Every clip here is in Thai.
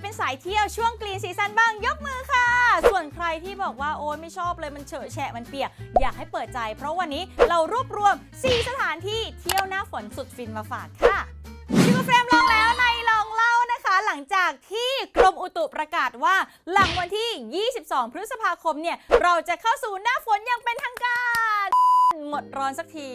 เป็นสายเที่ยวช่วงกรีนซีซันบ้างยกมือค่ะ ส่วนใครที่บอกว่าโอ้ยไม่ชอบเลยมันเฉอะแฉะมันเปียก อยากให้เปิดใจ เพราะวันนี้เรารวบรวม 4 สถานที่เที่ยวหน้าฝนสุดฟินมาฝากค่ะชิวเฟรมลองแล้วในลองเล่านะคะหลังจากที่กรมอุตุประกาศว่า หลังวันที่ 22 พฤษภาคมเนี่ยเราจะเข้าสู่หน้าฝนอย่างเป็นทางการ หมดร้อนสักที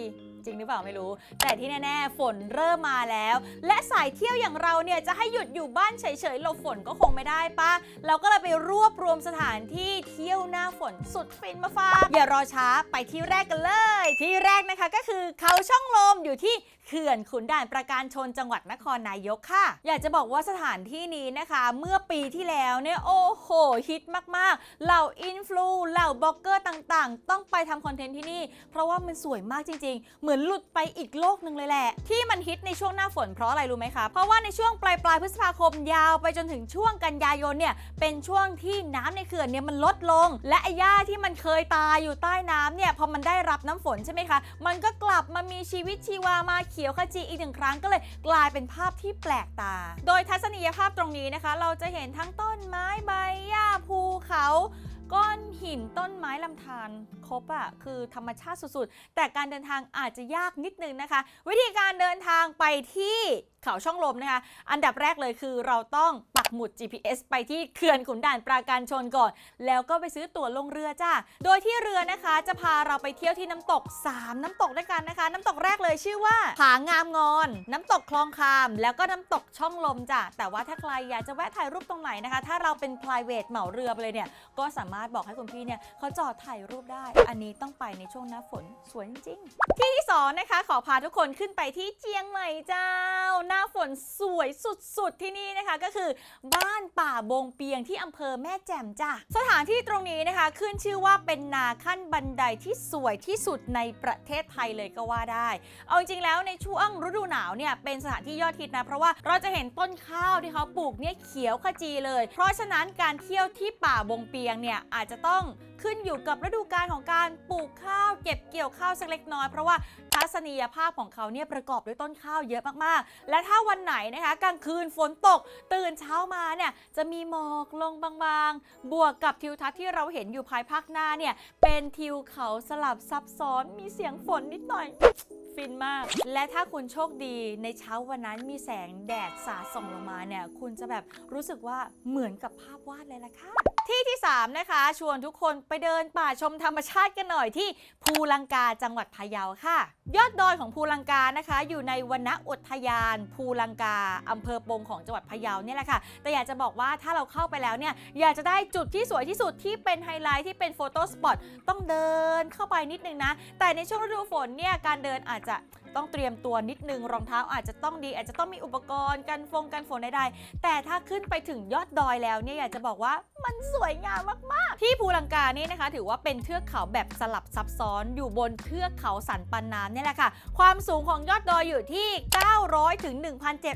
จริงหรือเปล่าไม่รู้ แต่ที่แน่ๆ ฝนเริ่มมาแล้ว และสายเที่ยวอย่างเราเนี่ยจะให้หยุดอยู่บ้านเฉยๆหลบฝนก็คงไม่ได้ปะเราก็เลยไปรวบรวมสถานที่เที่ยวหน้าฝนสุดฟินมาฝากอย่ารอช้าไปที่แรกกันเลย ที่แรกนะคะก็คือเขาช่องลมอยู่ที่เขื่อนขุนด่านประการชนจังหวัดนครนายกค่ะ อยากจะบอกว่าสถานที่นี้นะคะ เมื่อปีที่แล้วเนี่ยโอ้โหฮิตมากๆ เหล่าอินฟลูเหล่าบล็อกเกอร์ต่างๆ ต้องไปทำคอนเทนต์ที่นี่ เพราะว่ามันสวยมากจริง ๆ เหมือนหลุดไปอีกโลกหนึ่งเลยแหละ ที่มันฮิตในช่วงหน้าฝนเพราะอะไรรู้ไหมคะเพราะว่าในช่วงปลายปลายพฤษภาคมยาวไปจนถึงช่วงกันยายนเนี่ยเป็นช่วงที่น้ำในเขื่อนเนี่ยมันลดลง และไอ้หญ้าที่มันเคยตายอยู่ใต้น้ำเนี่ยพอมันได้รับน้ำฝนใช่ไหมคะ มันก็กลับมามีชีวิตชีวามาเขียวขจีอีกหนึ่งครั้งก็เลยกลายเป็นภาพที่แปลกตา โดยทัศนียภาพตรงนี้นะคะ เราจะเห็นทั้งต้นไม้ใบหญ้าภูเขา ก้อนหินต้นไม้ลำธารครบอะคือธรรมชาติสุดๆ แต่การเดินทางอาจจะยากนิดนึงนะคะ วิธีการเดินทางไปที่เขาช่องลมนะคะ อันดับแรกเลยคือเราต้องปักหมุด GPS ไปที่เขื่อนขุนด่านปราการชนก่อน แล้วก็ไปซื้อตั๋วลงเรือจ้า โดยที่เรือนะคะจะพาเราไปเที่ยวที่น้ำตก 3 น้ำตกด้วยกันนะคะ น้ำตกแรกเลยชื่อว่าผางามงอน น้ำตกคลองคาม แล้วก็น้ำตกช่องลมจ้ะแต่ว่าถ้าใครอยากจะแวะถ่ายรูปตรงไหนนะคะ ถ้าเราเป็น private เหมาเรือไปเลยเนี่ยก็สามามารถบอกให้คุณพี่เนี่ยเขาจอดถ่ายรูปได้ อันนี้ต้องไปในช่วงหน้าฝนสวยจริงๆที่ที่สองนะคะ ขอพาทุกคนขึ้นไปที่เจียงใหม่เจ้า หน้าฝนสวยสุดๆที่นี่นะคะก็คือ บ้านป่าบงเปียงที่อำเภอแม่แจ่มจ้ะสถานที่ตรงนี้นะคะ ขึ้นชื่อว่าเป็นนาขั้นบันไดที่สวยที่สุดในประเทศไทยเลยก็ว่าได้ เอาจริงๆแล้วในช่วงฤดูหนาวเนี่ยเป็นสถานที่ยอดฮิตนะเพราะว่าเราจะเห็นต้นข้าวที่เขาปลูกเนี่ยเขียวขจีเลย เพราะฉะนั้นการเที่ยวที่ป่าบงเปียงเนี่ยอาจจะต้องขึ้นอยู่กับฤดูกาลของการปลูกข้าวเก็บเกี่ยวข้าวสักเล็กน้อย เพราะว่าทัศนียภาพของเขาเนี่ยประกอบด้วยต้นข้าวเยอะมากๆ และถ้าวันไหนนะคะกลางคืนฝนตก ตื่นเช้ามาเนี่ยจะมีหมอกลงบางๆ บวกกับทิวทัศน์ที่เราเห็นอยู่ภายภาคหน้าเนี่ยเป็นทิวเขาสลับซับซ้อนมีเสียงฝนนิดหน่อยฟินมาก และถ้าคุณโชคดีในเช้าวันนั้นมีแสงแดดสาดส่องลงมาเนี่ย คุณจะแบบรู้สึกว่าเหมือนกับภาพวาดเลยล่ะค่ะ ที่ที่ 3 นะคะ ชวนทุกคนไปเดินป่าชมธรรมชาติกันหน่อยที่ภูลังกาจังหวัดพะเยาค่ะ ยอดดอยของภูลังกานะคะ อยู่ในวนอุทยาน ภูลังกาอำเภอปงของจังหวัดพะเยาเนี่ยแหละค่ะ แต่อยากจะบอกว่าถ้าเราเข้าไปแล้วเนี่ยอยากจะได้จุดที่สวยที่สุดที่เป็นไฮไลท์ที่เป็นโฟโต้สปอตต้องเดินเข้าไปนิดนึงนะ แต่ในช่วงฤดูฝนเนี่ยการเดินอาจจะ ต้องเตรียมตัวนิดนึงรองเท้าอาจจะต้องดี อาจจะต้องมีอุปกรณ์กันฟงกันฝนใดๆแต่ถ้าขึ้นไปถึงยอดดอยแล้วเนี่ยอยากจะบอกว่ามันสวยงามมากๆ ที่ภูลังกานี่นะคะ ถือว่าเป็นเทือกเขาแบบสลับซับซ้อนอยู่บนเทือกเขาสันปันน้ำเนี่ยแหละค่ะ ความสูงของยอดดอยอยู่ที่ 900 ถึง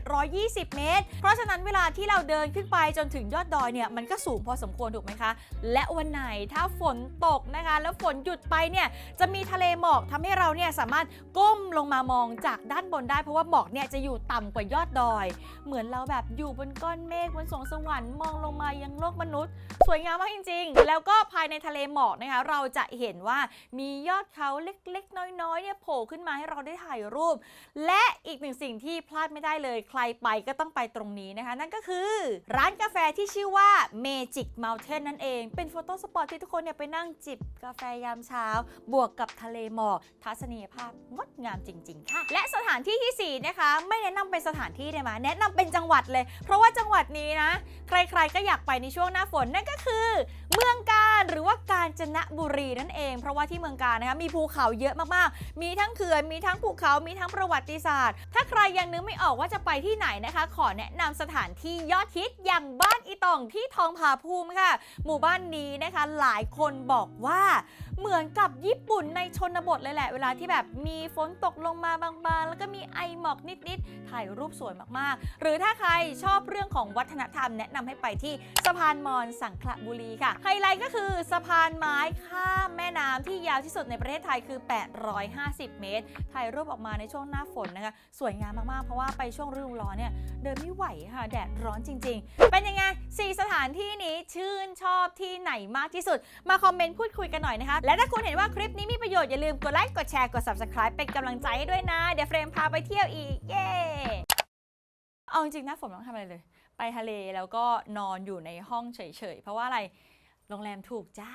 1,720 เมตร เพราะฉะนั้นเวลาที่เราเดินขึ้นไปจนถึงยอดดอยเนี่ยมันก็สูงพอสมควรถูกไหมคะ และวันไหนถ้าฝนตกนะคะ แล้วฝนหยุดไปเนี่ยจะมีทะเลหมอกทำให้เราเนี่ยสามารถก้มลงมามมองจากด้านบนได้ เพราะว่าหมอกเนี่ยจะอยู่ต่ำกว่ายอดดอย เหมือนเราแบบอยู่บนก้อนเมฆบนสวงสวรรค์มองลงมายังโลกมนุษย์ สวยงามมากจริง ๆ แล้วก็ภายในทะเลหมอกนะคะ เราจะเห็นว่ามียอดเขาเล็กๆ น้อยๆเนี่ยโผล่ขึ้นมาให้เราได้ถ่ายรูป และอีกหนึ่งสิ่งที่พลาดไม่ได้เลย ใครไปก็ต้องไปตรงนี้นะคะ นั่นก็คือ ร้านกาแฟที่ชื่อว่า Magic Mountain นั่นเองเป็นโฟโต้สปอตที่ทุกคนเนี่ยไปนั่งจิบกาแฟยามเช้า บวกกับทะเลหมอกทัศนียภาพงดงามจริงๆค่ะ และสถานที่ที่สี่นะคะ ไม่แนะนำเป็นสถานที่ได้ไหมแนะนำเป็นจังหวัดเลย เพราะว่าจังหวัดนี้นะ ใครๆก็อยากไปในช่วงหน้าฝนนั่นก็คือ เมืองการหรือว่ากาญจนบุรีนั่นเอง เพราะว่าที่เมืองการนะคะมีภูเขาเยอะมากๆ มีทั้งเขื่อนมีทั้งภูเขามีทั้งประวัติศาสตร์ ถ้าใครยังนึกไม่ออกว่าจะไปที่ไหนนะคะ ขอแนะนำสถานที่ยอดฮิตอย่างบ้านอีตองที่ทองผาภูมิค่ะ หมู่บ้านนี้นะคะหลายคนบอกว่าเหมือนกับญี่ปุ่นในชนบทเลยแหละ เวลาที่แบบมีฝนตกลงมาบางๆ แล้วก็มีไอหมอกนิดๆ ถ่ายรูปสวยมากๆ หรือถ้าใครชอบเรื่องของวัฒนธรรมแนะนำให้ไปที่สะพานมอนสังขละบุรีค่ะ ไฮไลท์ก็คือสะพานไม้ข้าม น้ำที่ยาวที่สุดในประเทศไทยคือ 850 เมตร ถ่ายรูปออกมาในช่วงหน้าฝนนะคะ สวยงามมากๆ เพราะว่าไปช่วงฤดูร้อนเนี่ยเดินไม่ไหวค่ะ แดดร้อนจริง ๆ เป็นยังไง 4 สถานที่นี้ชื่นชอบที่ไหนมากที่สุด มาคอมเมนต์พูดคุยกันหน่อยนะคะ และถ้าคุณเห็นว่าคลิปนี้มีประโยชน์อย่าลืมกดไลค์ กดแชร์ กด subscribe เป็นกำลังใจให้ด้วยนะ เดี๋ยวเฟรมพาไปเที่ยวอีก เย้เอาจริงๆหน้าฝนไม่ต้องทำอะไรเลย ไปทะเลแล้วก็นอนอยู่ในห้องเฉยๆ เพราะว่าอะไร โรงแรมถูกจ้า